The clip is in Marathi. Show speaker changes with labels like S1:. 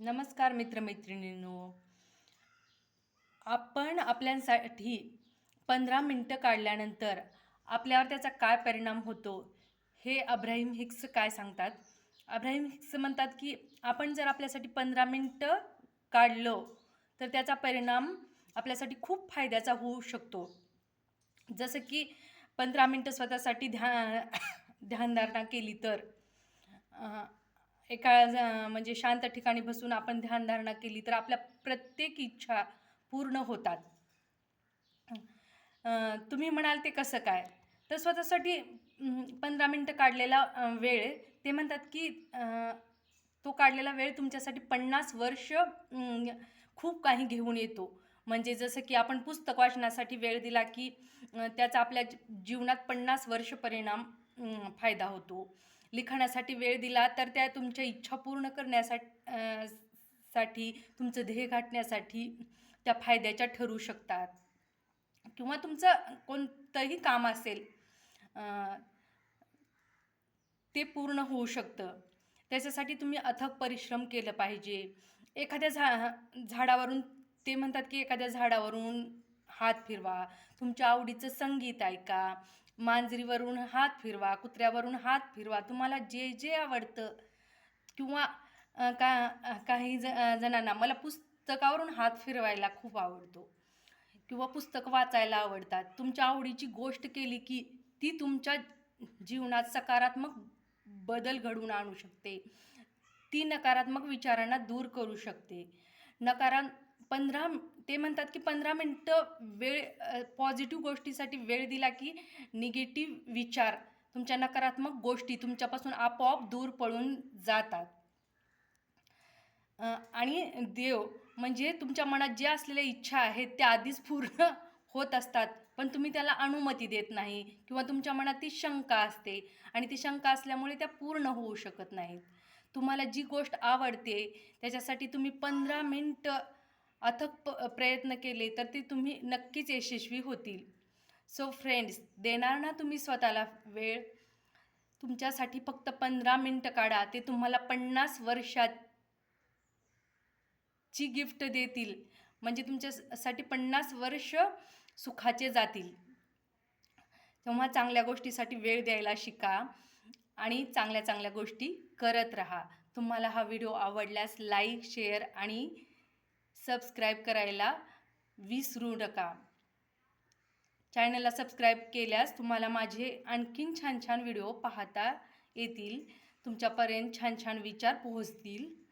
S1: नमस्कार मित्रमैत्रिणींनो. आपण आपल्यासाठी पंधरा मिनटं काढल्यानंतर आपल्यावर त्याचा काय परिणाम होतो हे अब्राहिम हिक्स काय सांगतात? अब्राहिम हिक्स म्हणतात की आपण जर आपल्यासाठी पंधरा मिनटं काढलं तर त्याचा परिणाम आपल्यासाठी खूप फायद्याचा होऊ शकतो. जसं की पंधरा मिनटं स्वतःसाठी ध्या ध्यानधारणा केली तर एका ज- म्हणजे शांत ठिकाणी बसून आपण ध्यानधारणा केली तर आपल्या प्रत्येक इच्छा पूर्ण होतात. तुम्ही म्हणाल ते कसं काय? तर स्वतःसाठी पंधरा मिनटं काढलेला वेळ ते म्हणतात की तो काढलेला वेळ तुमच्यासाठी पन्नास वर्ष खूप काही घेऊन येतो. म्हणजे जसं की आपण पुस्तक वाचनासाठी वेळ दिला की त्याचा आपल्या जीवनात पन्नास वर्ष परिणाम फायदा होतो. लिखाणासाठी वेळ दिला तर त्या तुमच्या इच्छा पूर्ण करण्यासाठी साठी तुमचं ध्येय गाठण्यासाठी त्या फायद्याच्या ठरू शकतात. किंवा तुमचं कोणतंही काम असेल ते पूर्ण होऊ शकतं. त्याच्यासाठी तुम्ही अथक परिश्रम केलं पाहिजे. एखाद्या झा झाडावरून ते म्हणतात की एखाद्या झाडावरून हात फिरवा. तुमच्या आवडीचं संगीत ऐका. मांजरीवरून हात फिरवा कुत्र्यावरून हात फिरवा. तुम्हाला जे जे आवडतं किंवा का काही ज जणांना. मला पुस्तकावरून हात फिरवायला खूप आवडतो किंवा पुस्तक वाचायला आवडतात. तुमच्या आवडीची गोष्ट केली की ती तुमच्या जीवनात सकारात्मक बदल घडवून आणू शकते. ती नकारात्मक विचारांना दूर करू शकते. नकारा पंधरा ते म्हणतात की पंधरा मिनटं वेळ पॉझिटिव्ह गोष्टीसाठी वेळ दिला की निगेटिव्ह विचार तुमच्या नकारात्मक गोष्टी तुमच्यापासून आपोआप दूर पळून जातात. आणि देव म्हणजे तुमच्या मनात ज्या असलेल्या इच्छा आहेत त्या आधीच पूर्ण होत असतात पण तुम्ही त्याला अनुमती देत नाही किंवा तुमच्या मनात ती शंका असते आणि ती शंका असल्यामुळे त्या पूर्ण होऊ शकत नाहीत. तुम्हाला जी गोष्ट आवडते त्याच्यासाठी तुम्ही पंधरा मिनटं अथक प प्रयत्न केले तर ते तुम्ही नक्कीच यशस्वी होतील. सो फ्रेंड्स देणार ना तुम्ही स्वतःला वेळ? तुमच्यासाठी फक्त पंधरा मिनटं काढा ते तुम्हाला पन्नास वर्षात ची गिफ्ट देतील. म्हणजे तुमच्यासाठी पन्नास वर्ष सुखाचे जातील. तेव्हा चांगल्या गोष्टीसाठी वेळ द्यायला शिका आणि चांगल्या चांगल्या गोष्टी करत राहा. तुम्हाला हा व्हिडिओ आवडल्यास लाईक शेअर आणि सबस्क्राईब करायला विसरू नका. चॅनलला सबस्क्राईब केल्यास तुम्हाला माझे आणखीन छान छान व्हिडिओ पाहता येतील. तुमच्यापर्यंत छान छान विचार पोहोचतील.